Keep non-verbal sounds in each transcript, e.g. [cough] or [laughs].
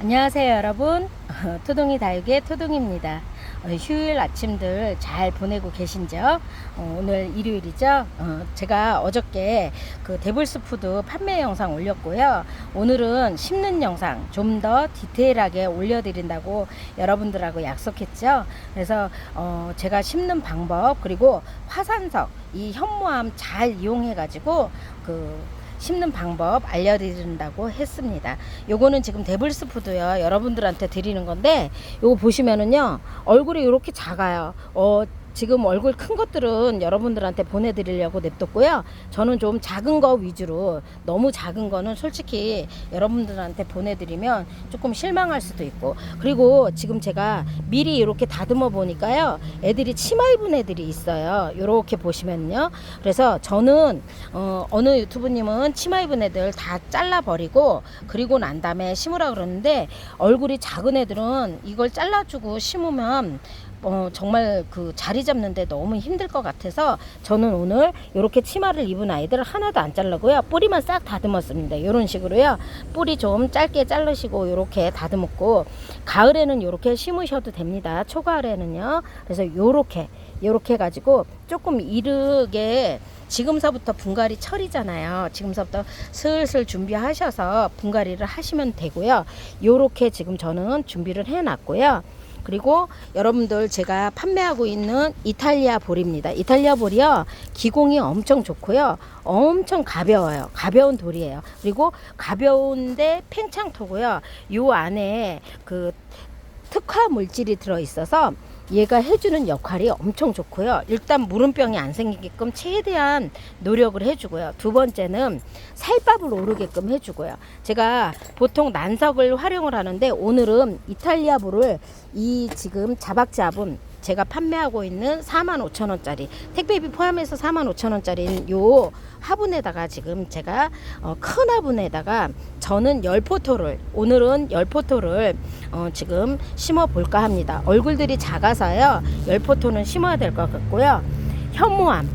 안녕하세요 여러분. [laughs] 토동이 다육의 토동입니다. 어, 휴일 아침들 잘 보내고 계신죠? 어, 오늘 일요일이죠? 어, 제가 어저께 그 데블스푸드 판매 영상 올렸고요. 오늘은 심는 영상 좀 더 디테일하게 올려드린다고 여러분들하고 약속했죠? 그래서 어, 제가 심는 방법 그리고 화산석 이 현무암 잘 이용해 가지고 그 심는 방법 알려드린다고 했습니다. 요거는 지금 데블스 푸드요. 여러분들한테 드리는 건데 요거 보시면은요. 얼굴이 이렇게 작아요. 어 지금 얼굴 큰 것들은 여러분들한테 보내드리려고 냅뒀고요. 저는 좀 작은 거 위주로 너무 작은 거는 솔직히 여러분들한테 보내드리면 조금 실망할 수도 있고 그리고 지금 제가 미리 이렇게 다듬어 보니까요. 애들이 치마 입은 애들이 있어요. 이렇게 보시면요. 그래서 저는 어, 어느 유튜브님은 치마 입은 애들 다 잘라버리고 그리고 난 다음에 심으라 그러는데 얼굴이 작은 애들은 이걸 잘라주고 심으면 어, 정말 그 자리 잡는데 너무 힘들 것 같아서 저는 오늘 이렇게 치마를 입은 아이들 하나도 안 자르고요. 뿌리만 싹 다듬었습니다. 이런 식으로요. 뿌리 좀 짧게 자르시고 이렇게 다듬었고 가을에는 이렇게 심으셔도 됩니다. 초가을에는요. 그래서 이렇게 이렇게 가지고 조금 이르게 지금서부터 분갈이 철이잖아요. 지금서부터 슬슬 준비하셔서 분갈이를 하시면 되고요. 요렇게 지금 저는 준비를 해 놨고요. 그리고 여러분들 제가 판매하고 있는 이탈리아 볼입니다. 이탈리아 볼이요. 기공이 엄청 좋고요. 엄청 가벼워요. 가벼운 돌이에요. 그리고 가벼운데 팽창토고요. 요 안에 그 특화 물질이 들어 있어서 얘가 해주는 역할이 엄청 좋고요. 일단 물음병이 안 생기게끔 최대한 노력을 해주고요. 두 번째는 살밥을 오르게끔 해주고요. 제가 보통 난석을 활용을 하는데 오늘은 이탈리아 볼을 이 지금 자박잡은 제가 판매하고 있는 45,000원짜리 택배비 포함해서 45,000원짜리인 요 화분에다가 지금 제가 어, 큰 화분에다가 저는 열포토를 오늘은 열포토를 어, 지금 심어 볼까 합니다. 얼굴들이 작아서요. 열포토는 심어야 될 것 같고요. 현무암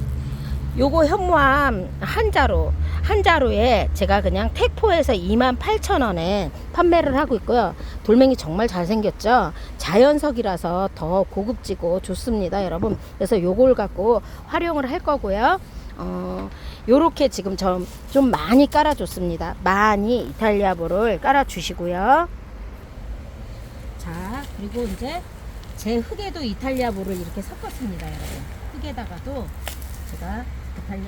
요거 현무암 한 자루 한 자루에 제가 그냥 택포에서 28,000원에 판매를 하고 있고요. 돌멩이 정말 잘생겼죠? 자연석이라서 더 고급지고 좋습니다, 여러분. 그래서 요걸 갖고 활용을 할 거고요. 어, 요렇게 지금 좀, 좀 많이 깔아줬습니다. 많이 이탈리아 볼을 깔아주시고요. 자, 그리고 이제 제 흙에도 이탈리아 볼을 이렇게 섞었습니다, 여러분. 흙에다가도 제가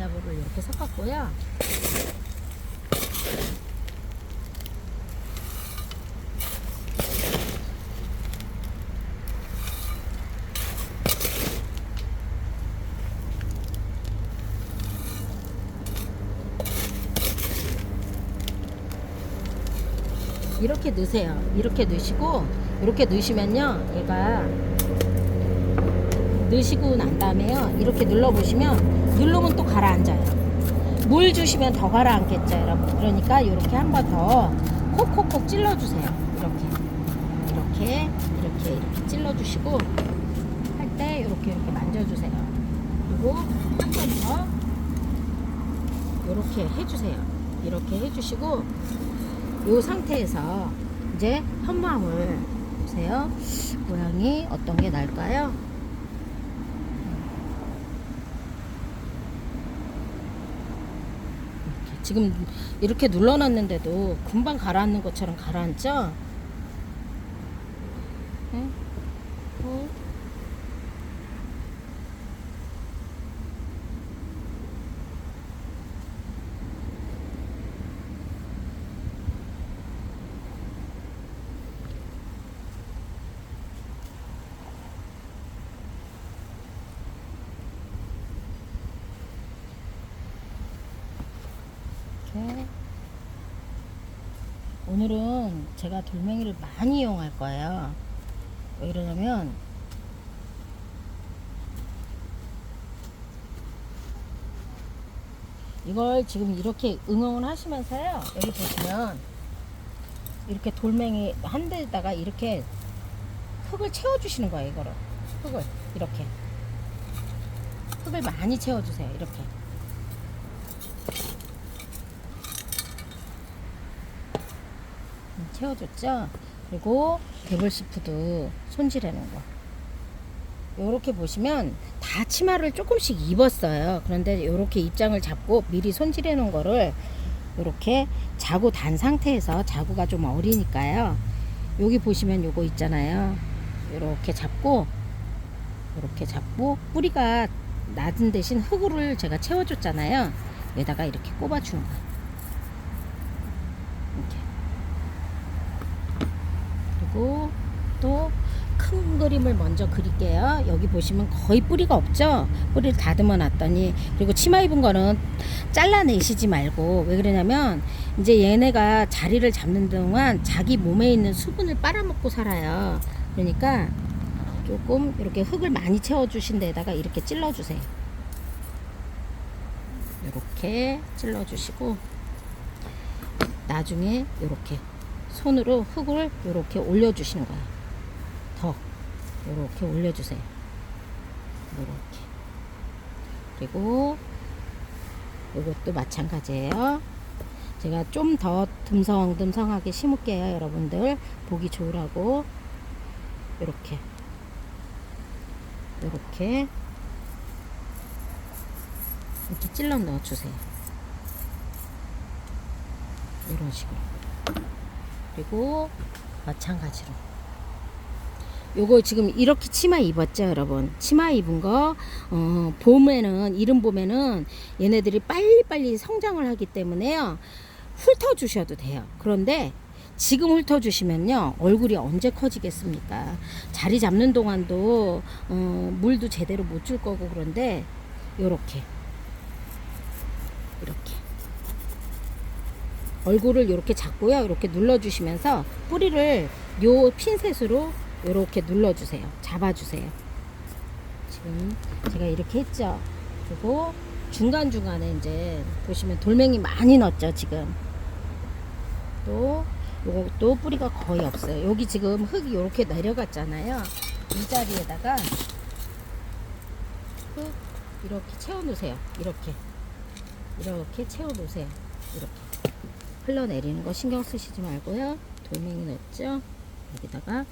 볼을 이렇게 섞었고요. 이렇게 넣으세요. 이렇게 넣으시고 이렇게 넣으시면요. 얘가 넣으시고 난 다음에요. 이렇게 눌러 보시면 누르면 또 가라앉아요. 물 주시면 더 가라앉겠죠, 여러분. 그러니까 이렇게 한 번 더 콕콕콕 찔러 주세요. 이렇게. 이렇게 이렇게 이렇게 찔러 주시고 할 때 이렇게 이렇게 만져 주세요. 그리고 한 번 더 이렇게 해 주세요. 이렇게 해 주시고 이 상태에서 이제 현무암을 보세요. 모양이 어떤 게 날까요? 이렇게. 지금 이렇게 눌러놨는데도 금방 가라앉는 것처럼 가라앉죠? 응? 어? 이렇게 오늘은 제가 돌멩이를 많이 이용할 거예요. 왜 그러냐면 이걸 지금 이렇게 응용을 하시면서요. 여기 보시면 이렇게 돌멩이 한 대에다가 이렇게 흙을 채워주시는 거예요. 이거를 흙을 이렇게 흙을 많이 채워주세요. 이렇게 채워줬죠? 그리고 데블스푸드 손질해놓은 거. 요렇게 보시면 다 치마를 조금씩 입었어요. 그런데 요렇게 입장을 잡고 미리 손질해 놓은 거를 요렇게 자구 단 상태에서 자구가 좀 어리니까요. 여기 보시면 요거 있잖아요. 요렇게 잡고 요렇게 잡고 뿌리가 낮은 대신 흙을 제가 채워줬잖아요. 여기다가 이렇게 꼽아주는 거예요. 이렇게. 그리고 또 큰 그림을 먼저 그릴게요. 여기 보시면 거의 뿌리가 없죠? 뿌리를 다듬어 놨더니 그리고 치마 입은 거는 잘라내시지 말고 왜 그러냐면 이제 얘네가 자리를 잡는 동안 자기 몸에 있는 수분을 빨아먹고 살아요. 그러니까 조금 이렇게 흙을 많이 채워주신 데다가 이렇게 찔러주세요. 이렇게 찔러주시고 나중에 이렇게 손으로 흙을 이렇게 올려주시는 거예요. 더 이렇게 올려주세요. 이렇게 그리고 이것도 마찬가지예요. 제가 좀 더 듬성듬성하게 심을게요, 여러분들 보기 좋으라고 이렇게 이렇게 이렇게 찔러 넣어주세요. 이런 식으로 그리고 마찬가지로. 요거 지금 이렇게 치마 입었죠 여러분? 치마 입은 거 어, 봄에는 이른 봄에는 얘네들이 빨리빨리 성장을 하기 때문에요. 훑어 주셔도 돼요. 그런데 지금 훑어 주시면요 얼굴이 언제 커지겠습니까? 자리 잡는 동안도 어, 물도 제대로 못 줄 거고 그런데 요렇게. 이렇게 얼굴을 이렇게 잡고요 이렇게 눌러 주시면서 뿌리를 요 핀셋으로 이렇게 눌러주세요. 잡아주세요. 지금 제가 이렇게 했죠. 그리고 중간중간에 이제 보시면 돌멩이 많이 넣었죠. 지금. 또 요것도 뿌리가 거의 없어요. 여기 지금 흙이 이렇게 내려갔잖아요. 이 자리에다가 흙 이렇게 채워 놓으세요. 이렇게. 이렇게 채워 놓으세요. 이렇게. 흘러내리는 거 신경 쓰시지 말고요. 돌멩이 넣었죠. 여기다가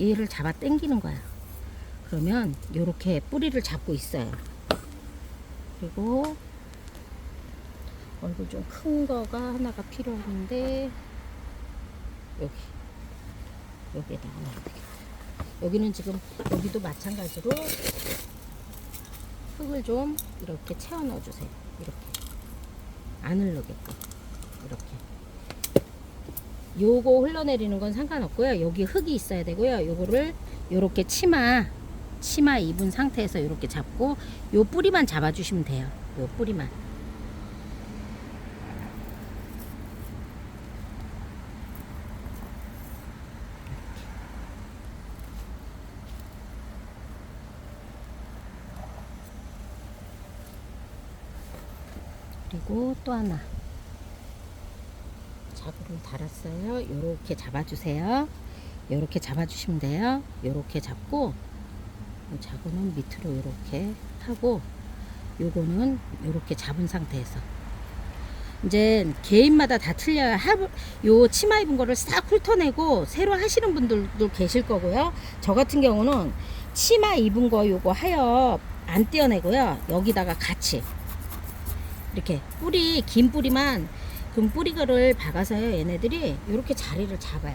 얘를 잡아 당기는 거야. 그러면 이렇게 뿌리를 잡고 있어요. 그리고 얼굴 좀 큰 거가 하나가 필요한데 여기 여기에다가. 여기는 지금 여기도 마찬가지로 흙을 좀 이렇게 채워 넣어 주세요. 이렇게 안 흐르게끔 이렇게 요거 흘러내리는 건 상관없고요. 여기 흙이 있어야 되고요. 요거를 요렇게 치마 치마 입은 상태에서 요렇게 잡고 요 뿌리만 잡아 주시면 돼요. 요 뿌리만. 그리고 또 하나 자구를 달았어요. 요렇게 잡아주세요. 요렇게 잡아주시면 돼요. 요렇게 잡고 요 자구는 밑으로 요렇게 하고 요거는 요렇게 잡은 상태에서 이제 개인마다 다 틀려요. 요 치마 입은 거를 싹 훑어내고 새로 하시는 분들도 계실 거고요. 저 같은 경우는 치마 입은 거 요거 하여 안 떼어내고요. 여기다가 같이 이렇게 뿌리 긴 뿌리만 금 뿌리를 박아서요. 얘네들이 이렇게 자리를 잡아요.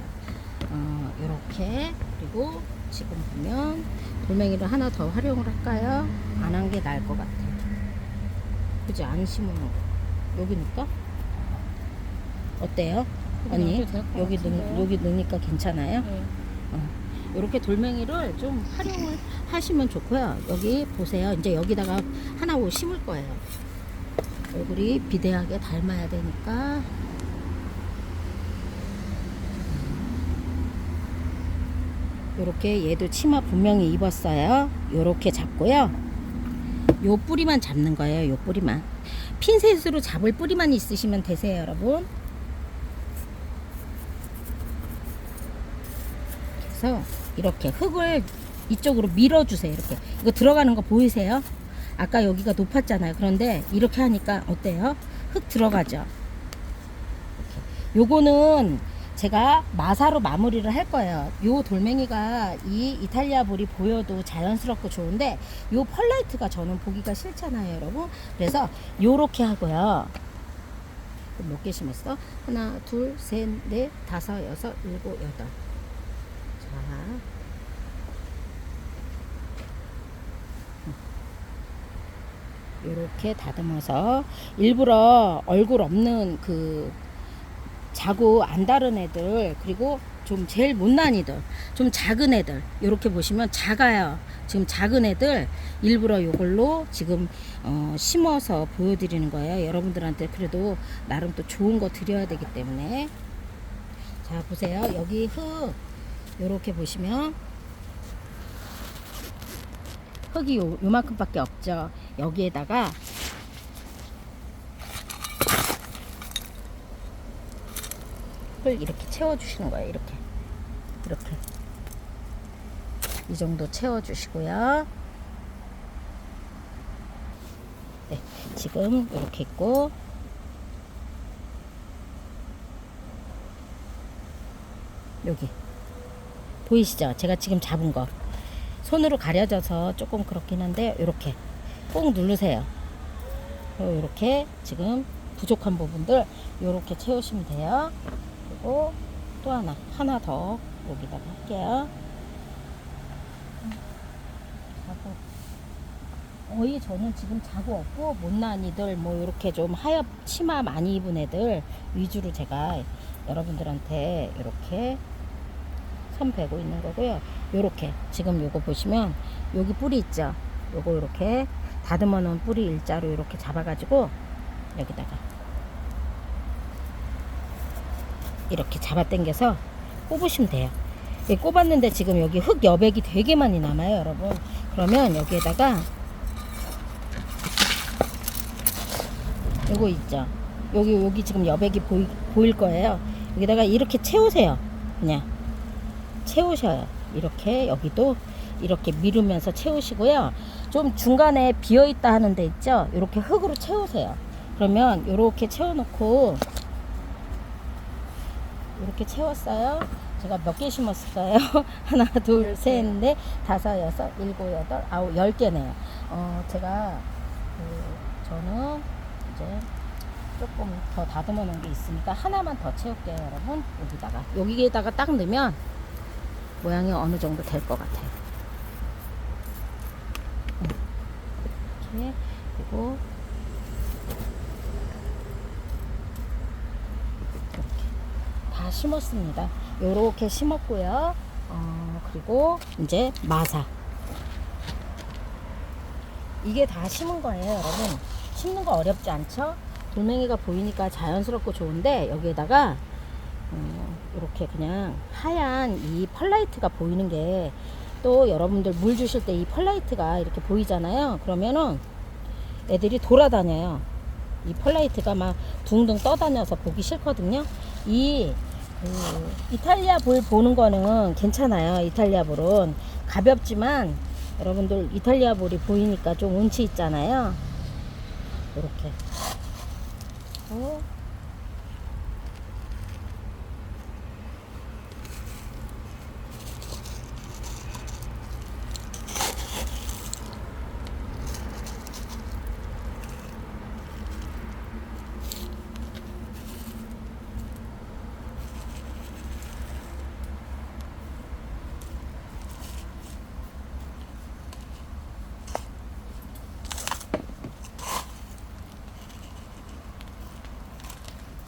어 이렇게. 그리고 지금 보면 돌멩이를 하나 더 활용을 할까요? 안 한 게 나을 것 같아요. 그지 안 심으면. 여기 넣을까? 어때요? 언니? 여기 넣, 여기 넣으니까 괜찮아요? 네. 이렇게 돌멩이를 좀 활용을 하시면 좋고요. 여기 보세요. 이제 여기다가 하나 뭐 심을 거예요. 얼굴이 비대하게 닮아야 되니까. 이렇게 얘도 치마 분명히 입었어요. 이렇게 잡고요. 요 뿌리만 잡는 거예요. 요 뿌리만. 핀셋으로 잡을 뿌리만 있으시면 되세요, 여러분. 그래서 이렇게 흙을 이쪽으로 밀어주세요. 이렇게 이거 들어가는 거 보이세요? 아까 여기가 높았잖아요. 그런데 이렇게 하니까 어때요? 흙 들어가죠. 요거는 제가 마사로 마무리를 할 거예요. 요 돌멩이가 이 이탈리아 볼이 보여도 자연스럽고 좋은데 요 펄라이트가 저는 보기가 싫잖아요, 여러분. 그래서 요렇게 하고요. 몇 개 심었어? 하나, 둘, 셋, 넷, 다섯, 여섯, 일곱, 여덟. 자. 요렇게 다듬어서 일부러 얼굴 없는 그 자고 안 다른 애들 그리고 좀 제일 못난 이들 좀 작은 애들 이렇게 보시면 작아요. 지금 작은 애들 일부러 요걸로 지금 어, 심어서 보여드리는 거예요. 여러분들한테 그래도 나름 또 좋은 거 드려야 되기 때문에. 자 보세요. 여기 흙 요렇게 보시면 흙이 요, 요만큼밖에 없죠 여기에다가 흙을 이렇게 채워주시는 거예요. 이렇게. 이렇게. 이 정도 채워주시고요. 네, 지금 이렇게 있고, 여기. 보이시죠? 제가 지금 잡은 거. 손으로 가려져서 조금 그렇긴 한데, 이렇게. 꼭 누르세요. 이렇게 지금 부족한 부분들 이렇게 채우시면 돼요. 그리고 또 하나 하나 더 여기다가 할게요. 거의 저는 지금 자고 없고 못난 이들 뭐 이렇게 좀 하얗 치마 많이 입은 애들 위주로 제가 여러분들한테 이렇게 선 베고 있는 거고요. 요렇게 지금 요거 보시면 여기 뿌리 있죠. 요거 이렇게 다듬어 놓은 뿌리 일자로 이렇게 잡아 가지고 여기다가 이렇게 잡아 당겨서 꼽으시면 돼요. 이 꼽았는데 지금 여기 흙 여백이 되게 많이 남아요, 여러분. 그러면 여기에다가 요거 있죠. 여기 여기 지금 여백이 보이, 보일 거예요. 여기다가 이렇게 채우세요. 그냥 채우셔요. 이렇게 여기도 이렇게 밀으면서 채우시고요. 좀 중간에 비어 있다 하는 데 있죠. 이렇게 흙으로 채우세요. 그러면 이렇게 채워놓고 이렇게 채웠어요. 제가 몇 개 심었을까요? [laughs] 하나, 둘, 셋, 넷, 다섯, 여섯, 일곱, 여덟, 아홉, 열 개네요. 어, 제가 그 저는 이제 조금 더 다듬어 놓은 게 있으니까 하나만 더 채울게요, 여러분. 여기다가 여기에다가 딱 넣으면 모양이 어느 정도 될 것 같아요. 이렇게 그리고 이렇게 다 심었습니다. 요렇게 심었고요. 어, 그리고 이제 마사. 이게 다 심은 거예요, 여러분. 심는 거 어렵지 않죠? 돌멩이가 보이니까 자연스럽고 좋은데 여기에다가 어, 이렇게 그냥 하얀 이 펄라이트가 보이는 게 또 여러분들 물 주실 때 이 펄라이트가 이렇게 보이잖아요. 그러면은 애들이 돌아다녀요. 이 펄라이트가 막 둥둥 떠다녀서 보기 싫거든요. 이 그, 이탈리아 볼 보는 거는 괜찮아요. 이탈리아 볼은 가볍지만 여러분들 이탈리아 볼이 보이니까 좀 운치 있잖아요. 이렇게. 어?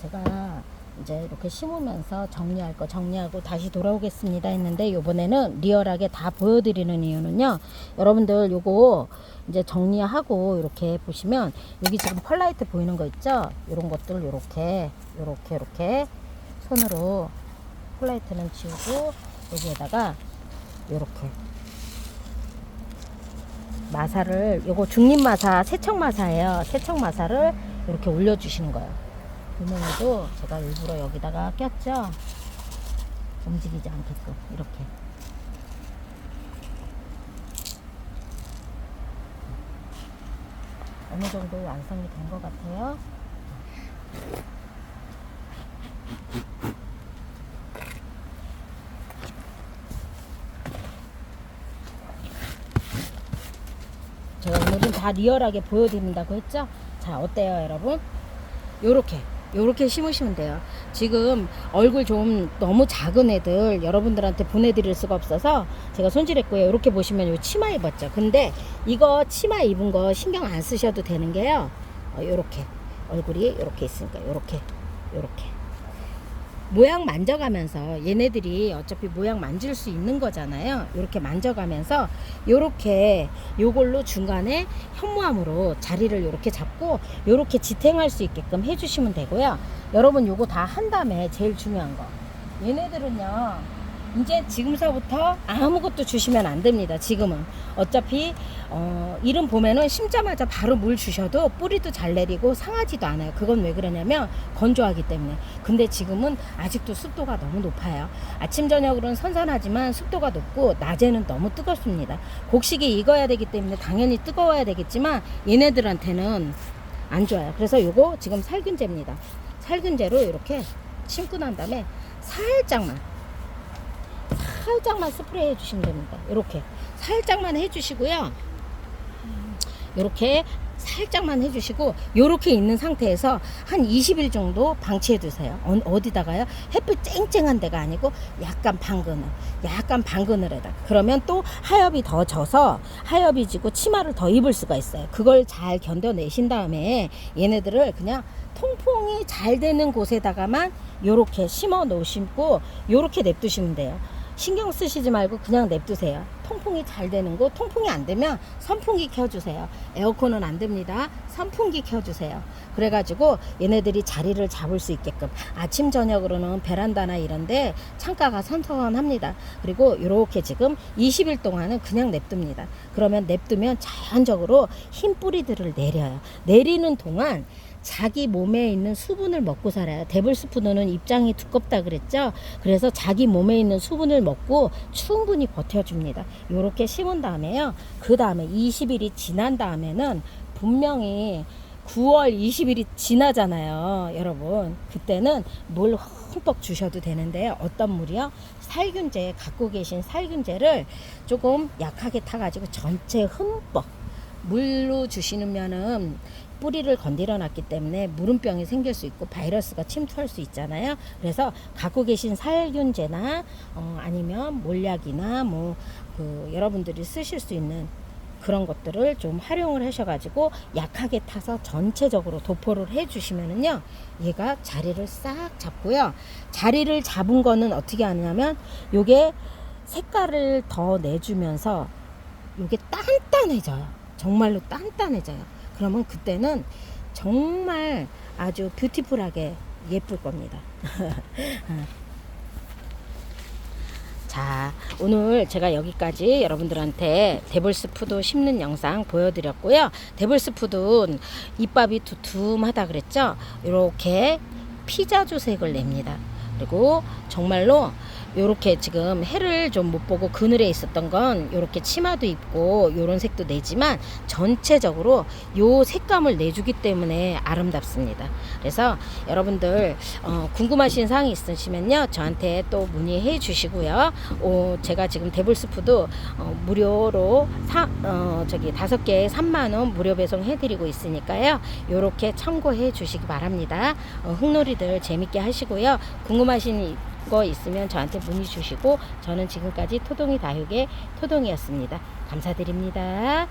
제가 이제 이렇게 심으면서 정리할 거 정리하고 다시 돌아오겠습니다 했는데 요번에는 리얼하게 다 보여드리는 이유는요. 여러분들 요거 이제 정리하고 이렇게 보시면 여기 지금 펄라이트 보이는 거 있죠? 요런 것들 요렇게 요렇게 요렇게 손으로 펄라이트는 지우고 여기에다가 요렇게 마사를 요거 중립 마사 세척 마사예요. 세척 마사를 이렇게 올려주시는 거예요 구멍에도 제가 일부러 여기다가 꼈죠. 움직이지 않게끔 이렇게. 어느 정도 완성이 된 것 같아요. 제가 오늘은 다 리얼하게 보여드린다고 했죠? 자, 어때요, 여러분? 요렇게 요렇게 심으시면 돼요. 지금 얼굴 좀 너무 작은 애들 여러분들한테 보내드릴 수가 없어서 제가 손질했고요. 이렇게 보시면 요 치마 입었죠. 근데 이거 치마 입은 거 신경 안 쓰셔도 되는 게요. 어, 요렇게 얼굴이 요렇게 있으니까 요렇게 요렇게 모양 만져가면서 얘네들이 어차피 모양 만질 수 있는 거잖아요. 이렇게 만져가면서 요렇게 요걸로 중간에 현무암으로 자리를 요렇게 잡고 요렇게 지탱할 수 있게끔 해주시면 되고요. 여러분 요거 다 한 다음에 제일 중요한 거 얘네들은요 이제 지금서부터 아무것도 주시면 안 됩니다. 지금은 어차피 어, 이름 보면은 심자마자 바로 물 주셔도 뿌리도 잘 내리고 상하지도 않아요. 그건 왜 그러냐면 건조하기 때문에. 근데 지금은 아직도 습도가 너무 높아요. 아침 저녁으로는 선선하지만 습도가 높고 낮에는 너무 뜨겁습니다. 곡식이 익어야 되기 때문에 당연히 뜨거워야 되겠지만 얘네들한테는 안 좋아요. 그래서 요거 지금 살균제입니다. 살균제로 이렇게 심고 난 다음에 살짝만 살짝만 스프레이 해주시면 됩니다. 이렇게 살짝만 해주시고요. 이렇게 살짝만 해주시고 이렇게 있는 상태에서 한 20일 정도 방치해 두세요. 어, 어디다가요? 햇빛 쨍쨍한 데가 아니고 약간 방그늘, 약간 방그늘에다. 그러면 또 하엽이 더 져서 하엽이 지고 치마를 더 입을 수가 있어요. 그걸 잘 견뎌내신 다음에 얘네들을 그냥 통풍이 잘 되는 곳에다가만 요렇게 심어 놓으시고 요렇게 냅두시면 돼요. 신경 쓰시지 말고 그냥 냅두세요. 통풍이 잘 되는 곳, 통풍이 안 되면 선풍기 켜주세요. 에어컨은 안 됩니다. 선풍기 켜주세요. 그래가지고 얘네들이 자리를 잡을 수 있게끔 아침 저녁으로는 베란다나 이런데 창가가 선선합니다. 그리고 이렇게 지금 20일 동안은 그냥 냅둡니다. 그러면 냅두면 자연적으로 흰 뿌리들을 내려요. 내리는 동안 자기 몸에 있는 수분을 먹고 살아요. 데블스푸드는 입장이 두껍다 그랬죠? 그래서 자기 몸에 있는 수분을 먹고 충분히 버텨줍니다. 이렇게 심은 다음에요. 그 다음에 20일이 지난 다음에는 분명히 9월 20일이 지나잖아요. 여러분. 그때는 물 흠뻑 주셔도 되는데요. 어떤 물이요? 살균제, 갖고 계신 살균제를 조금 약하게 타가지고 전체 흠뻑 물로 주시면은 뿌리를 건드려 놨기 때문에 물음병이 생길 수 있고 바이러스가 침투할 수 있잖아요. 그래서 갖고 계신 살균제나 어, 아니면 몰약이나 뭐 그 여러분들이 쓰실 수 있는 그런 것들을 좀 활용을 하셔가지고 약하게 타서 전체적으로 도포를 해주시면은요 얘가 자리를 싹 잡고요. 자리를 잡은 거는 어떻게 하냐면 요게 색깔을 더 내주면서 요게 단단해져요. 정말로 단단해져요 그러면 그때는 정말 아주 뷰티풀하게 예쁠 겁니다 [laughs] 자, 오늘 제가 여기까지 여러분들한테 데블스푸드 심는 영상 보여드렸고요. 데블스푸드는 잎밥이 두툼하다 그랬죠? 이렇게 피자주색을 냅니다. 그리고 정말로 요렇게 지금 해를 좀 못 보고 그늘에 있었던 건 요렇게 치마도 입고 요런 색도 내지만 전체적으로 요 색감을 내주기 때문에 아름답습니다. 그래서 여러분들 어, 궁금하신 사항이 있으시면요 저한테 또 문의해 주시고요. 어, 제가 지금 데블스푸드 어, 무료로 사, 어, 저기 다섯 개에 3만 원 무료 배송해 드리고 있으니까요. 요렇게 참고해 주시기 바랍니다. 어, 흙놀이들 재밌게 하시고요. 궁금하신 거 있으면 저한테 문의 주시고 저는 지금까지 토동이 다육의 토동이었습니다. 감사드립니다.